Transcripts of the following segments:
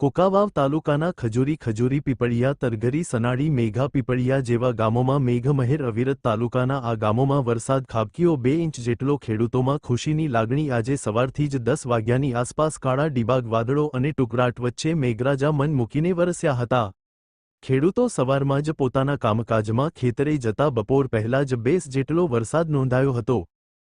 કોકાવાવ તાલુકાના ખજૂરી ખજૂરી પીપળિયા તરગરી સનાડી મેઘા પીપળિયા જેવા ગામોમાં મેઘમહેર અવિરત તાલુકાના આ ગામોમાં વરસાદ ખાબકીઓ બે ઇંચ જેટલો ખેડૂતોમાં ખુશીની લાગણી આજે સવારથી જ દસ વાગ્યાની આસપાસ કાળા ડિબાગ વાદળો અને ટુકરાટ વચ્ચે મેઘરાજા મન મૂકીને વરસ્યા હતા. ખેડૂતો સવારમાં જ પોતાના કામકાજમાં ખેતરે જતા બપોર પહેલા જ બેસ જેટલો વરસાદ નોંધાયો હતો.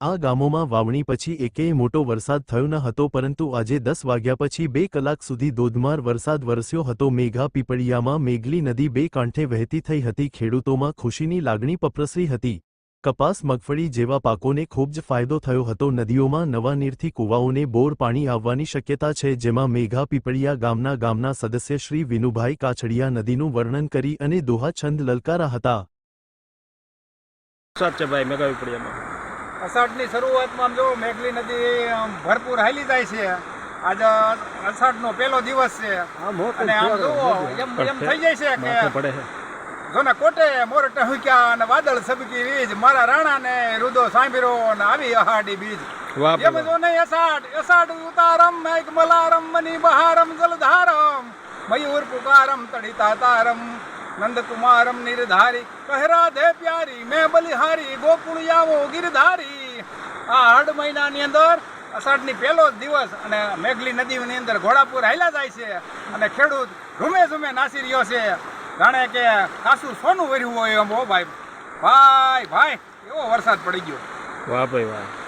આ ગામોમાં વાવણી પછી એકેય મોટો વરસાદ થયો ન હતો, પરંતુ આજે દસ વાગ્યા પછી બે કલાક સુધી ધોધમાર વરસાદ વરસ્યો હતો. મેઘા પીપળિયામાં મેઘલી નદી બે કાંઠે વહેતી થઈ હતી. ખેડૂતોમાં ખુશીની લાગણી પપ્રસરી હતી. કપાસ, મગફળી જેવા પાકોને ખૂબ જ ફાયદો થયો હતો. નદીઓમાં નવા નીરથી કૂવાઓને બોર પાણી આવવાની શક્યતા છે, જેમાં મેઘા પીપળિયા ગામના ગામના સદસ્ય શ્રી વિનુભાઈ કાછડિયા નદીનું વર્ણન કરી અને દોહા છંદ લલકારા હતા. અષાઢની શરૂઆતમાં આમ જો મેઘલી નદી ભરપૂર હાલી જાય છે. આજે અષાઢનો પહેલો દિવસ છે. અને આમ જુઓ એમ એમ થઈ જાય છે કે પડે જો ને કોટે મોર ટહુક્યા અને વાદળ સબકી વીજ. મારા રાણા ને રુદો સાંભીરો ને આવી અહાડી બીજ. એમ જો નહીં અષાઢ અષાઢ ઉતારમ મેઘ મલારમ મની બહારમ જલધારમ. મયુર પુકારમ તડિતા તારમ. નંદકુમારમ નિર્ધારી. કહરા દે પ્યારી મેં બલિહારી ગોકુળિયાવો ગિરધારી. આ અઢ મહિનાની અંદર અષાઢની પહેલો દિવસ અને મેઘલી નદીની અંદર ઘોડાપુર હાલ્યા જાય છે અને ખેડૂત ધૂમે ઝુમે નાસી રહ્યો છે. જાણે કે કાસું સોનું વર્યું હોય એમ ભાઈ. ભાઈ ભાઈ, એવો વરસાદ પડી ગયો. વાહ ભાઈ, વાહ.